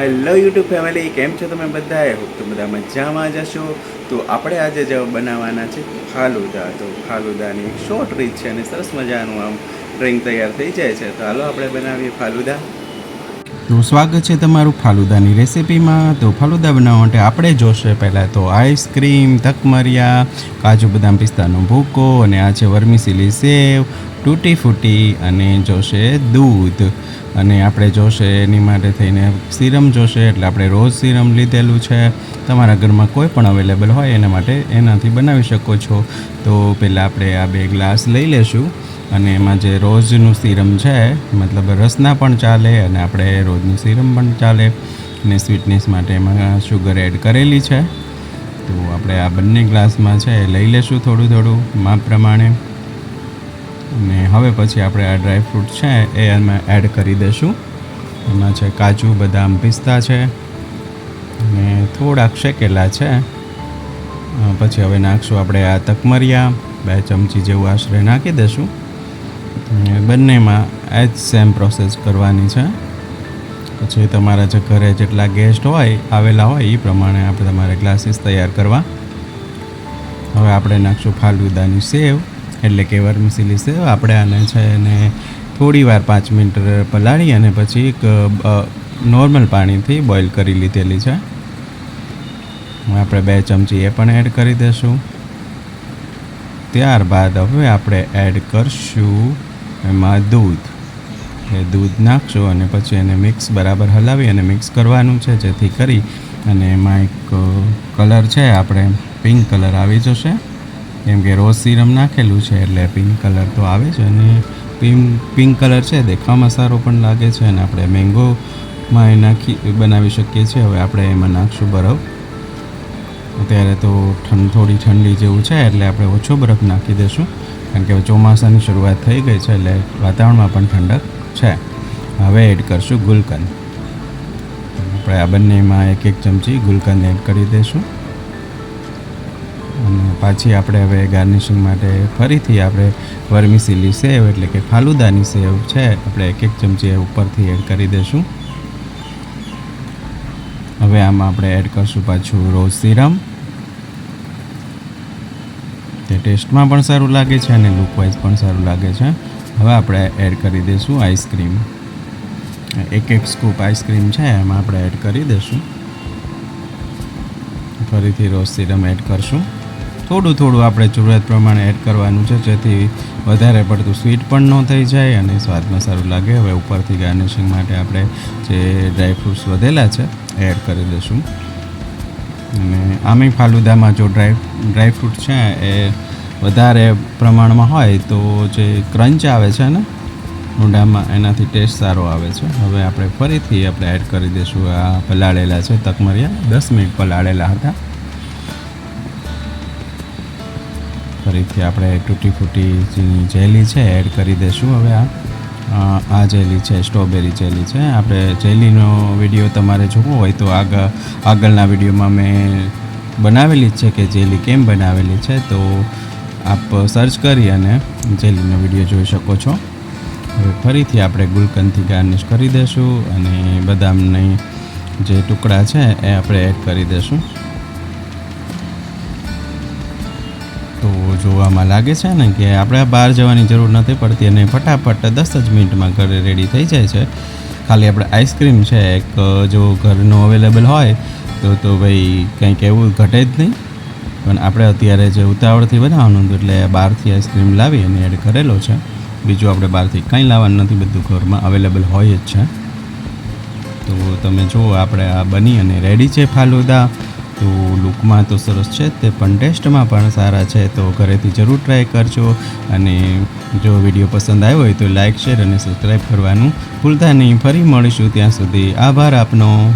Hello YouTube family, કેમ છો તમે બધા એ હોપ તો બધા મજામાં જશો તો આપણે આજે જ બનાવવાના છે ફાલુદા. તો ફાલુદાની એક શોર્ટ રીત છે અને સરસ મજાનું આમ ડ્રિંક તૈયાર થઈ જાય છે. તો હાલો આપણે બનાવીએ ફાલુદા. તો સ્વાગત છે તમારું ફાલુદાની રેસિપીમાં. તો ફાલુદા બનાવવા માટે આપણે જોશે પહેલાં તો આઈસ્ક્રીમ તકમરિયા કાજુ બદામ પિસ્તાનો ભૂકો અને આ છે વર્મીસીલી સેવ. તૂટી ફૂટી અને જોશે દૂધ. અને આપણે જોશે એની માટે થઈને સિરમ જોશે, એટલે આપણે રોઝ સિરમ લીધેલું છે. તમારા ઘરમાં કોઈ પણ અવેલેબલ હોય એના માટે એનાથી બનાવી શકો છો. તો પહેલાં આપણે આ બે ગ્લાસ લઈ લેશું. અને એમાં જે રોઝનું સિરમ છે, મતલબ રસના પણ ચાલે અને આપણે રોજનું સિરમ પણ ચાલે. અને સ્વીટનેસ માટે એમાં શુગર એડ કરેલી છે. તો આપણે આ બંને ગ્લાસમાં છે લઈ લેશું થોડું થોડું, માપ પ્રમાણે. અને હવે પછી આપણે આ ડ્રાય ફ્રૂટ છે એ એમાં એડ કરી દઈશું. એમાં છે કાજુ, બદામ પિસ્તા છે અને થોડાક શેકેલા છે. પછી હવે નાખશું આપણે આ તકમરિયા, બે ચમચી જેવું આશરે નાખી દઈશું. બંનેમાં એ જ સેમ પ્રોસેસ કરવાની છે. પછી તમારા જે ઘરે જેટલા ગેસ્ટ હોય, આવેલા હોય એ પ્રમાણે આપણે તમારે ગ્લાસીસ તૈયાર કરવા. હવે આપણે નાખશું ફાલુદાની સેવ. એટલે કે વર્મિસિલી સેવ આપણે આને છે એને થોડી વાર પાંચ મિનિટ પલાળી અને પછી એક નોર્મલ પાણીથી બોઇલ કરી લીધેલી છે. આપણે બે ચમચી એ પણ એડ કરી દઈશું ત્યારબાદ હવે આપણે એડ કરશું એમાં દૂધ. એ દૂધ નાખશું અને પછી એને મિક્સ બરાબર હલાવી અને મિક્સ કરવાનું છે, જેથી કરી અને એમાં એક કલર છે, આપણે પિંક કલર આવી જશે. કેમ કે રોઝ સિરમ નાખેલું છે એટલે પિંક કલર તો આવે છે અને પિંક પિંક કલર છે, દેખાવામાં સારો પણ લાગે છે અને આપણે મેંગોમાં એ નાખી, બનાવી શકીએ છીએ. હવે આપણે એમાં નાખશું બરફ. અત્યારે તો ઠંડ થોડી ઠંડી જેવું છે એટલે આપણે ઓછો બરફ નાખી દઈશું કારણ કે ચોમાસાની શરૂઆત થઈ ગઈ છે એટલે વાતાવરણમાં પણ ઠંડક છે. હવે એડ કરશું ગુલકંદ. આપણે આ બંનેમાં એક એક ચમચી ગુલકંદ એડ કરી દઈશું પાછી આપણે હવે ગાર્નિશિંગ માટે ફરીથી આપણે વર્મિસિલી સેવ એટલે કે ફાલુદાની સેવ છે, આપણે એક એક ચમચી ઉપરથી એડ કરી દઈશું હવે આમાં આપણે એડ કરશું પાછું રોઝ સિરમ. તે ટેસ્ટમાં પણ સારું લાગે છે અને લુકવાઇઝ પણ સારું લાગે છે. હવે આપણે એડ કરી દઈશું આઈસ્ક્રીમ. એક એક સ્કૂપ આઈસ્ક્રીમ છે, એમાં આપણે એડ કરી દઈશું ફરીથી રોઝ સિરમ એડ કરશું. થોડું થોડું આપણે જરૂરિયાત પ્રમાણે એડ કરવાનું છે, જેથી વધારે પડતું સ્વીટ પણ ન થઈ જાય અને સ્વાદમાં સારું લાગે. હવે ઉપરથી ગાર્નિશિંગ માટે આપણે જે ડ્રાય ફ્રૂટ્સ વધેલા છે એડ કરી દઈશું. અને આમે ફાલુદામાં જો ડ્રાય ડ્રાય ફ્રૂટ છે, એ વધારે પ્રમાણમાં હોય તો જે ક્રંચ આવે છે ને, ઊંડામાં એનાથી ટેસ્ટ સારો આવે છે. હવે આપણે ફરીથી આપણે એડ કરી દઈશું આ પલાળેલા છે, તકમરિયા. દસ મિનિટ પલાળેલા હતા. ફરીથી આપણે તૂટી ફૂટી જેની જેલી છે, એડ કરી દઈશું હવે આ. આ જેલી છે, સ્ટ્રોબેરી જેલી છે. આપણે જેલીનો વીડિયો તમારે જોવો હોય તો આગળ આગળના વિડીયોમાં મેં બનાવેલી જ છે કે જેલી કેમ બનાવેલી છે, તો આપ સર્ચ કરી અને જેલીનો વીડિયો જોઈ શકો છો. હવે ફરીથી આપણે ગુલકંદથી ગાર્નિશ કરી દઈશું અને બદામની જે ટુકડા છે, એ આપણે એડ કરી દઈશું તો જોવામાં લાગે છે ને કે આપણે બહાર જવાની જરૂર નથી પડતી અને ફટાફટ દસ જ મિનિટમાં ઘરે રેડી થઈ જાય છે. ખાલી આપણે આઈસ્ક્રીમ છે એક જો ઘરનું અવેલેબલ હોય, તો તો ભાઈ કંઈક એવું ઘટે જ નહીં. પણ આપણે અત્યારે જે ઉતાવળથી બનાવવાનું હતું એટલે બહારથી આઈસ્ક્રીમ લાવી અને એડ કરેલો છે. બીજું આપણે બહારથી કંઈ લાવવાનું નથી, બધું ઘરમાં અવેલેબલ હોય જ છે. તો તમે જુઓ, આપણે આ બની અને રેડી છે ફાલુદા. તો લુકમાં તો સરસ છે, તે પણ ટેસ્ટમાં પણ સારા છે, તો ઘરેથી જરૂર ટ્રાય કરજો. અને જો વીડિયો પસંદ આવ્યો હોય તો લાઇક શેર અને સબસ્ક્રાઈબ કરવાનું ભૂલતા નહીં. ફરી મળીશું ત્યાં સુધી. આભાર આપનો.